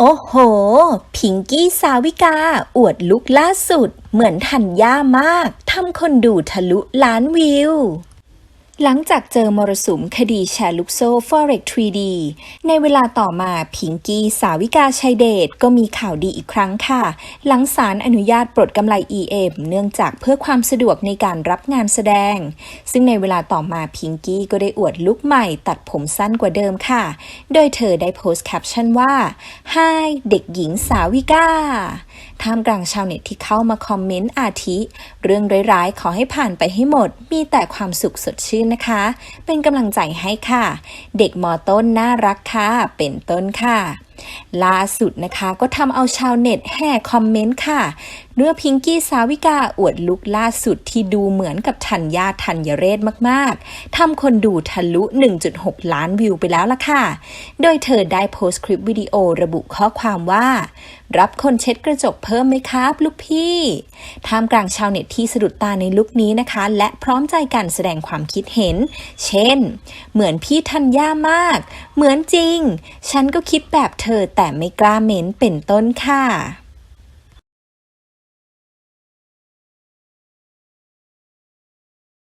โอ้โห พิงกี้สาวิกา อวดลุกล่าสุด เหมือนทันย่ามาก ทำคนดูทะลุล้านวิว หลังจากเจอมรสุมคดีแชร์ลูกโซ่ Forex 3D ในเวลาต่อมาพิงกี้สาวิกาชัยเดชก็มีข่าวดีอีกครั้งค่ะ หลังศาลอนุญาตปลดกำไร EM เนื่องจากเพื่อความสะดวกในการรับงานแสดง ซึ่งในเวลาต่อมาพิงกี้ก็ได้อวดลุคใหม่ตัดผมสั้นกว่าเดิมค่ะ โดยเธอได้โพสต์แคปชั่นว่า Hi เด็กหญิงสาวิกา ท่ามกลางชาวเน็ตที่เข้ามาคอมเมนต์อาทิ เรื่องร้ายๆ ขอให้ผ่านไปให้หมด มีแต่ความสุขสดชื่นนะคะ เป็นกำลังใจให้ค่ะ เด็กมอต้นน่ารักค่ะ เป็นต้นค่ะ ล่าสุดนะคะก็ทำเอาชาวเน็ตแห่คอมเมนต์ค่ะ เมื่อพิงกี้สาวิกาอวดลุคล่าสุดที่ดูเหมือนกับธัญญาธัญเรศมากๆทำคนดูทะลุ 1.6 ล้านวิวไปแล้วล่ะค่ะ โดยเธอได้โพสต์คลิปวิดีโอระบุข้อความว่า รับคนเช็ดกระจกเพิ่มไหมครับลูกพี่ท่ามกลางชาวเน็ตที่สะดุดตาในลุคนี้นะคะ และพร้อมใจกันแสดงความคิดเห็น เช่น เหมือนพี่ธัญญามาก เหมือนจริง ฉันก็คิดแบบเธเธอแต่ไม่กล้าเม้นเป็นต้นค่ะ